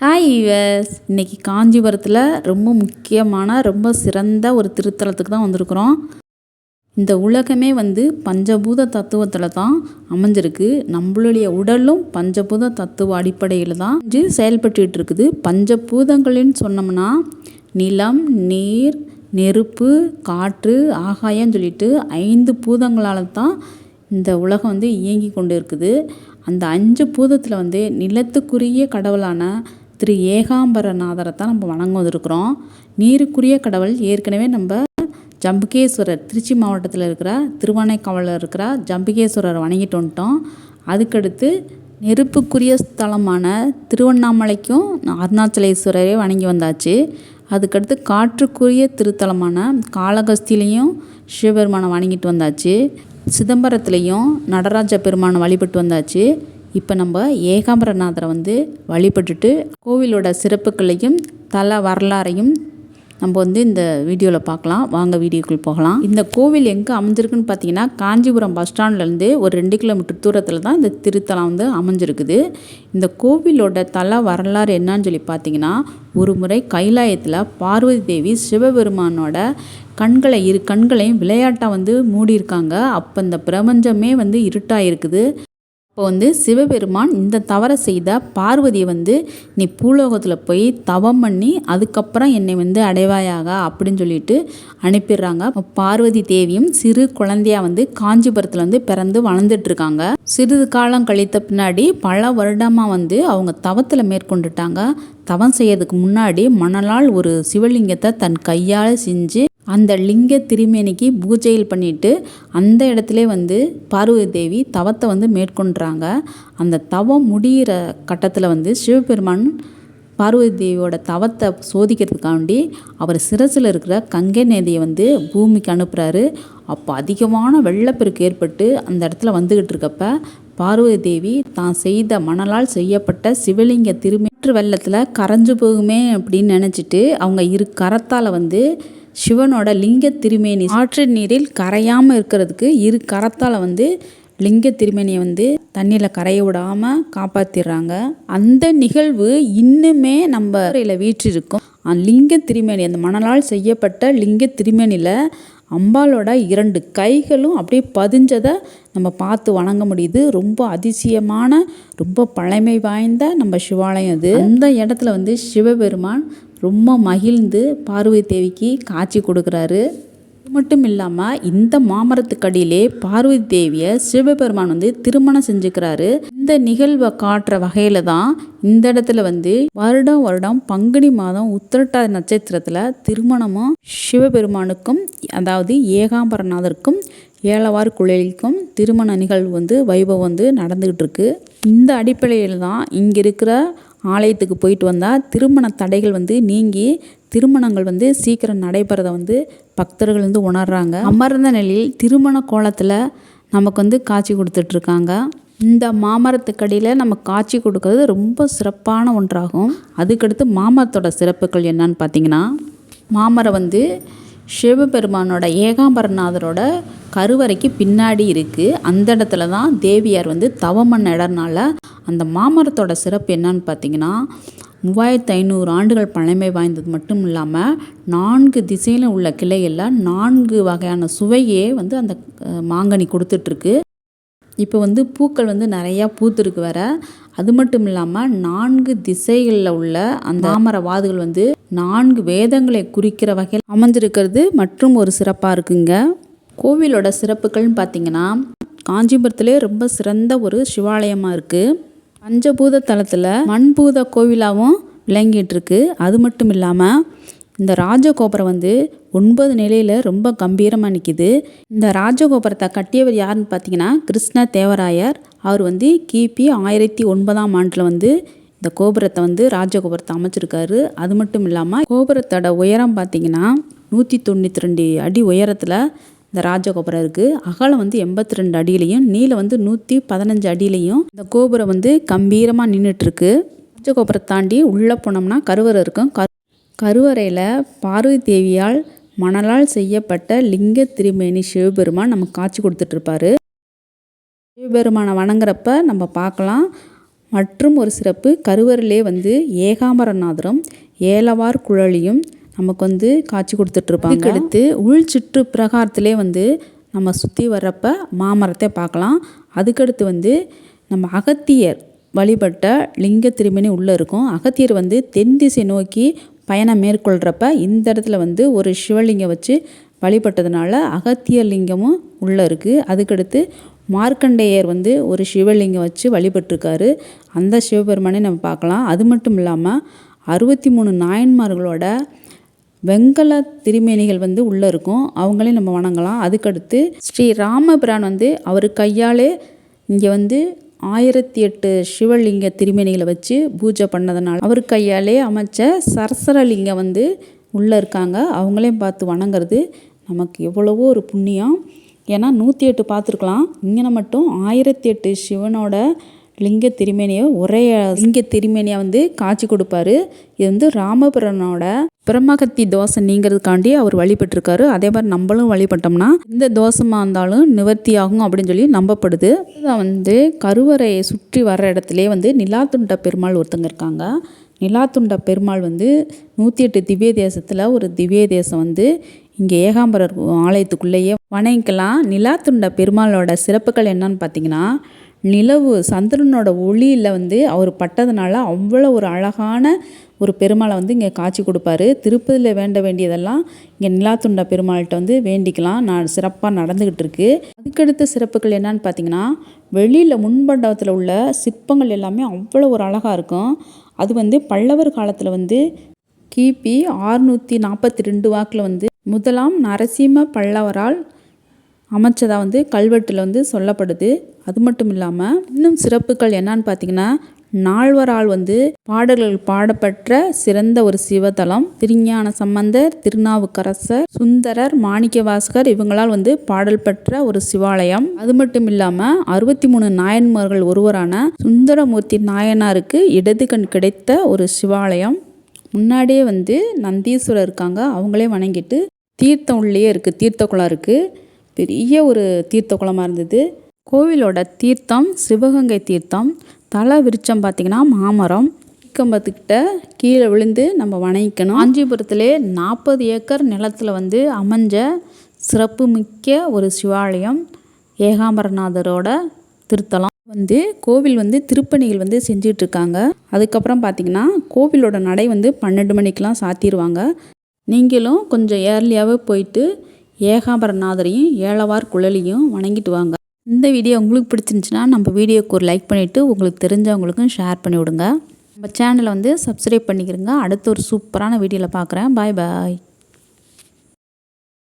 Hi US இன்னைக்கு காஞ்சிபுரத்தில் ரொம்ப முக்கியமான ரொம்ப சிறந்த ஒரு திருத்தலத்துக்கு தான் வந்திருக்கிறோம். இந்த உலகமே வந்து பஞ்சபூத தத்துவத்தில் தான் அமைஞ்சிருக்கு. நம்மளுடைய உடலும் பஞ்சபூத தத்துவ அடிப்படையில் தான் இது இருக்குது. பஞ்சபூதங்கள்னு சொன்னோம்னா நிலம் நீர் நெருப்பு காற்று ஆகாயம் சொல்லிட்டு ஐந்து பூதங்களால் தான் இந்த உலகம் வந்து இயங்கி கொண்டு இருக்குது அந்த அஞ்சு பூதத்தில் வந்து நிலத்துக்குரிய கடவுளான திரு ஏகாம்பரநாதரை தான் நம்ம வணங்க நீருக்குரிய கடவுள் ஏற்கனவே நம்ம ஜம்புகேஸ்வரர் திருச்சி மாவட்டத்தில் இருக்கிற திருவானைக்காவலில் இருக்கிற ஜம்புகேஸ்வரரை வணங்கிட்டு வந்துட்டோம். அதுக்கடுத்து நெருப்புக்குரிய ஸ்தலமான திருவண்ணாமலைக்கும் அருணாச்சலேஸ்வரரே வணங்கி வந்தாச்சு. அதுக்கடுத்து காற்றுக்குரிய திருத்தலமான காளகஸ்திலையும் சிவபெருமானை வணங்கிட்டு வந்தாச்சு. சிதம்பரத்துலேயும் நடராஜ பெருமானை வழிபட்டு வந்தாச்சு. இப்போ நம்ம ஏகாம்பரநாதரை வந்து வழிபட்டுட்டு கோவிலோட சிறப்புகளையும் தல வரலாறையும் நம்ம வந்து இந்த வீடியோவில் பார்க்கலாம். வாங்க வீடியோக்குள் போகலாம். இந்த கோவில் எங்கே அமைஞ்சிருக்குன்னு பார்த்தீங்கன்னா காஞ்சிபுரம் பஸ் ஸ்டாண்ட்லேருந்து ஒரு ரெண்டு கிலோமீட்டர் தூரத்தில் தான் இந்த திருத்தலம் வந்து அமைஞ்சிருக்குது. இந்த கோவிலோட தல வரலாறு என்னன்னு சொல்லி பார்த்தீங்கன்னா ஒரு முறை கைலாயத்தில் பார்வதி தேவி சிவபெருமானோட கண்களை இரு கண்களையும் விளையாட்டாக வந்து மூடியிருக்காங்க. அப்போ இந்த பிரபஞ்சமே வந்து இருட்டாக இருக்குது. இப்போ வந்து சிவபெருமான் இந்த தவறை செய்த பார்வதியை வந்து நீ பூலோகத்தில் போய் தவம் பண்ணி அதுக்கப்புறம் என்னை வந்து அடைவாயாக அப்படின்னு சொல்லிட்டு அனுப்பிடுறாங்க. பார்வதி தேவியும் சிறு குழந்தையா வந்து காஞ்சிபுரத்தில் வந்து பிறந்து வளர்ந்துட்டுருக்காங்க. சிறிது காலம் கழித்த பின்னாடி பல வருடமாக வந்து அவங்க தவத்தில் மேற்கொண்டுட்டாங்க. தவம் செய்யறதுக்கு முன்னாடி மணலால் ஒரு சிவலிங்கத்தை தன் கையால் செஞ்சு அந்த லிங்க திருமேனிக்கு பூஜையில் பண்ணிட்டு அந்த இடத்துல வந்து பார்வதி தேவி தவத்தை வந்து மேற்கொண்டுறாங்க அந்த தவம் முடிகிற கட்டத்தில் வந்து சிவபெருமான் பார்வதி தேவியோட தவத்தை சோதிக்கிறதுக்காண்டி அவர் சிரசில் இருக்கிற கங்கை நதியை வந்து பூமிக்கு அனுப்புகிறாரு அப்போ அதிகமான வெள்ளப்பெருக்கு ஏற்பட்டு அந்த இடத்துல வந்துக்கிட்டு இருக்கப்ப பார்வதி தேவி தான் செய்த மணலால் செய்யப்பட்ட சிவலிங்க திருமேற்று வெள்ளத்தில் கரைஞ்சு போகுமே அப்படின்னு நினச்சிட்டு அவங்க இரு கரத்தால் வந்து சிவனோட லிங்க திருமேனி ஆற்று நீரில் கரையாமல் இருக்கிறதுக்கு இரு கரத்தால் வந்து லிங்க திருமேனியை வந்து தண்ணியில் கரைய விடாமல் காப்பாற்றிடுறாங்க அந்த நிகழ்வு இன்னுமே நம்ம வீற்றிருக்கும். லிங்க திருமேனி அந்த மணலால் செய்யப்பட்ட லிங்க திருமேனியில் அம்பாலோட இரண்டு கைகளும் அப்படியே பதிஞ்சதை நம்ம பார்த்து வணங்க முடியுது. ரொம்ப அதிசயமான ரொம்ப பழமை வாய்ந்த நம்ம சிவாலயம் அது. அந்த இடத்துல வந்து சிவபெருமான் ரொம்ப மகிழ்ந்து பார்வதி தேவிக்கு காட்சி கொடுக்குறாரு. அது மட்டும் இல்லாமல் இந்த மாமரத்துக்கடியிலே பார்வதி தேவியை சிவபெருமான் வந்து திருமணம் செஞ்சுக்கிறாரு. இந்த நிகழ்வை காட்டுற வகையில் தான் இந்த இடத்துல வந்து வருடம் வருடம் பங்குனி மாதம் உத்திரட்டாதி நட்சத்திரத்தில் திருமணமும் சிவபெருமானுக்கும் அதாவது ஏகாம்பரநாதருக்கும் ஏழவார் குழலிக்கும் திருமண நிகழ்வு வந்து வைபவம் வந்து நடந்துக்கிட்டு இருக்கு. இந்த அடிப்படையில் தான் இங்கே இருக்கிற ஆலயத்துக்கு போயிட்டு வந்தால் திருமண தடைகள் வந்து நீங்கி திருமணங்கள் வந்து சீக்கிரம் நடைபெறதை வந்து பக்தர்கள் வந்து உணர்கிறாங்க அமர்ந்த நிலையில் திருமண கோலத்தில் நமக்கு வந்து காட்சி கொடுத்துட்ருக்காங்க. இந்த மாமரத்துக்கடியில் நம்ம காட்சி கொடுக்கறது ரொம்ப சிறப்பான ஒன்றாகும். அதுக்கடுத்து மாமரத்தோட சிறப்புகள் என்னன்னு பார்த்தீங்கன்னா மாமரம் வந்து சிவபெருமானோட ஏகாம்பரநாதரோட கருவறைக்கு பின்னாடி இருக்குது அந்த இடத்துல தான் தேவியார் வந்து தவம் பண்ண இடம்னால அந்த மாமரத்தோட சிறப்பு என்னன்னு பார்த்தீங்கன்னா மூவாயிரத்து ஐநூறு ஆண்டுகள் பழமை வாய்ந்தது மட்டும் இல்லாமல் நான்கு திசையில் உள்ள கிளைகளில் நான்கு வகையான சுவையே வந்து அந்த மாங்கனி கொடுத்துட்ருக்கு இப்போ வந்து பூக்கள் வந்து நிறையா பூத்துருக்கு வர அது மட்டும் இல்லாமல் நான்கு திசைகளில் உள்ள அந்த தாமர வாதுகள் வந்து நான்கு வேதங்களை குறிக்கிற வகையில் அமைஞ்சிருக்கிறது மற்றும் ஒரு சிறப்பாக இருக்குங்க. கோவிலோட சிறப்புகள்னு பார்த்தீங்கன்னா காஞ்சிபுரத்திலே ரொம்ப சிறந்த ஒரு சிவாலயமாக இருக்குது பஞ்சபூத தலத்தில் மண்பூத கோவிலாகவும் விளங்கிட்டு இருக்கு. அது மட்டும் இல்லாமல் இந்த ராஜகோபுரம் வந்து ஒன்பது நிலையில் ரொம்ப கம்பீரமாக நிற்கிது இந்த ராஜகோபுரத்தை கட்டியவர் யாருன்னு பார்த்தீங்கன்னா கிருஷ்ண தேவராயர். அவர் வந்து கிபி ஆயிரத்தி ஒன்பதாம் ஆண்டில் வந்து இந்த கோபுரத்தை வந்து ராஜகோபுரத்தை அமைச்சிருக்காரு. அது மட்டும் இல்லாமல் கோபுரத்தோட உயரம் பார்த்தீங்கன்னா நூற்றி தொண்ணூற்றி ரெண்டு அடி உயரத்தில் இந்த ராஜகோபுரம் இருக்குது அகலம் வந்து எண்பத்தி ரெண்டு அடியிலையும் நீளம் வந்து நூற்றி பதினஞ்சு அடியிலையும் இந்த கோபுரம் வந்து கம்பீரமாக நின்றுட்டுருக்கு ராஜகோபுரத்தை தாண்டி உள்ளே போனோம்னா கருவறை இருக்கும். கரு கருவறையில் பார்வதி தேவியால் மணலால் செய்யப்பட்ட லிங்க திருமேனி சிவபெருமான் நமக்கு காட்சி கொடுத்துட்ருப்பாரு சிவபெருமானை வணங்குறப்ப நம்ம பார்க்கலாம். மற்றும் ஒரு சிறப்பு கருவறையிலே வந்து ஏகாம்பரநாதரும் ஏலவார் குழலியும் நமக்கு வந்து காட்சி கொடுத்துட்ருப்பாங்க அடுத்து உள் சுற்று பிரகாரத்திலே வந்து நம்ம சுற்றி வர்றப்ப மாமரத்தை பார்க்கலாம். அதுக்கடுத்து வந்து நம்ம அகத்தியர் வழிபட்ட லிங்க திருமணி உள்ளே இருக்கும். அகத்தியர் வந்து தென் திசை நோக்கி பயணம் மேற்கொள்கிறப்ப இந்த இடத்துல வந்து ஒரு சிவலிங்கம் வச்சு வழிபட்டதுனால அகத்தியர் லிங்கமும் உள்ளே இருக்குது அதுக்கடுத்து மார்க்கண்டேயர் வந்து ஒரு சிவலிங்கம் வச்சு வழிபட்டிருக்காரு. அந்த சிவபெருமானை நம்ம பார்க்கலாம். அது மட்டும் இல்லாமல் அறுபத்தி மூணு நாயன்மார்களோட வெங்கல திருமேனிகள் வந்து உள்ளே இருக்கும். அவங்களையும் நம்ம வணங்கலாம். அதுக்கடுத்து ஸ்ரீ ராமபிரான் வந்து அவர் கையாலே இங்கே வந்து ஆயிரத்தி எட்டு சிவலிங்க திருமேனிகளை வச்சு பூஜை பண்ணதுனால அவர் கையாலே அமைச்ச சரசரலிங்கம் வந்து உள்ளே இருக்காங்க. அவங்களையும் பார்த்து வணங்குறது நமக்கு எவ்வளவோ ஒரு புண்ணியம். ஏன்னா நூற்றி எட்டு பார்த்துருக்கலாம். இங்கே மட்டும் ஆயிரத்தி எட்டு சிவனோட லிங்க திருமேனியை ஒரே லிங்க திருமேனியாக வந்து காட்சி கொடுப்பாரு. இது வந்து ராமபுரனோட பிரம்மகத்தி தோசை நீங்கிறதுக்காண்டி அவர் வழிபட்டிருக்காரு. அதே மாதிரி நம்மளும் வழிபட்டோம்னா இந்த தோசமாக இருந்தாலும் நிவர்த்தி ஆகும் அப்படின்னு சொல்லி நம்பப்படுது. இதான் வந்து கருவறையை சுற்றி வர்ற இடத்துலே வந்து நிலாத்துண்ட பெருமாள் ஒருத்தங்க இருக்காங்க. நிலாத்துண்ட பெருமாள் வந்து நூற்றி எட்டு திவ்ய தேசத்தில் ஒரு திவ்ய தேசம் வந்து இங்கே ஏகாம்பரர் ஆலயத்துக்குள்ளேயே வணங்கிக்கலாம். நிலாத்துண்ட பெருமாளோட சிறப்புகள் என்னன்னு பார்த்தீங்கன்னா நிலவு சந்திரனோட ஒளியில் வந்து அவர் பட்டதுனால அவ்வளோ ஒரு அழகான ஒரு பெருமாளை வந்து இங்கே காட்சி கொடுப்பாரு. திருப்பதியில் வேண்ட வேண்டியதெல்லாம் இங்கே நிலாத்துண்ட பெருமாள்கிட்ட வந்து வேண்டிக்கலாம். நான் சிறப்பாக நடந்துக்கிட்டு இருக்கு. அதுக்கடுத்த சிறப்புகள் என்னன்னு பார்த்தீங்கன்னா வெளியில் முன்பண்டவத்தில் உள்ள சிற்பங்கள் எல்லாமே அவ்வளோ ஒரு அழகாக இருக்கும். அது வந்து பல்லவர் காலத்தில் வந்து கிபி ஆறுநூற்றி நாற்பத்தி ரெண்டு வாக்கில் வந்து முதலாம் நரசிம்ம பல்லவரால் அமைச்சதாக வந்து கல்வெட்டில் வந்து சொல்லப்படுது. அது மட்டும் இல்லாமல் இன்னும் சிறப்புகள் என்னன்னு பார்த்தீங்கன்னா நால்வரால் வந்து பாடல்கள் பாடப்பட்ட சிறந்த ஒரு சிவத்தலம் திருஞான சம்பந்தர் திருநாவுக்கரசர் சுந்தரர் மாணிக்கவாசகர் இவங்களால் வந்து பாடல் பெற்ற ஒரு சிவாலயம். அது மட்டும் இல்லாமல் அறுபத்தி மூணு நாயன்மார்கள் ஒருவரான சுந்தரமூர்த்தி நாயனாருக்கு இடது கண் கிடைத்த ஒரு சிவாலயம். முன்னாடியே வந்து நந்தீஸ்வரர் இருக்காங்க அவங்களே வணங்கிட்டு தீர்த்தம் உள்ளே இருக்குது தீர்த்த குளம் இருக்குது பெரிய ஒரு தீர்த்த குளமாக இருந்தது. கோவிலோட தீர்த்தம் சிவகங்கை தீர்த்தம் தலை விருச்சம் பார்த்திங்கன்னா மாமரம். கம்பத்துக்கிட்ட கீழே விழுந்து நம்ம வணங்கிக்கணும். காஞ்சிபுரத்திலே நாற்பது ஏக்கர் நிலத்தில் வந்து அமைஞ்ச சிறப்பு மிக்க ஒரு சிவாலயம் ஏகாம்பரநாதரோட திருத்தலம். வந்து கோவில் வந்து திருப்பணிகள் வந்து செஞ்சிட்ருக்காங்க. அதுக்கப்புறம் பார்த்திங்கன்னா கோவிலோட நடை வந்து பன்னெண்டு மணிக்கெலாம் சாத்திடுவாங்க நீங்களும் கொஞ்சம் ஏர்லியாகவே போயிட்டு ஏகாம்பரநாதரையும் ஏழவார் குழலியும் வணங்கிட்டு வாங்க. இந்த வீடியோ உங்களுக்கு பிடிச்சிருந்துச்சுன்னா நம்ம வீடியோக்கு ஒரு லைக் பண்ணிவிட்டு உங்களுக்கு தெரிஞ்சவங்களுக்கும் ஷேர் பண்ணி விடுங்க. நம்ம சேனலை வந்து சப்ஸ்கிரைப் பண்ணிக்கிறங்க அடுத்த ஒரு சூப்பரான வீடியோவில் பார்க்குறேன் பாய் பாய்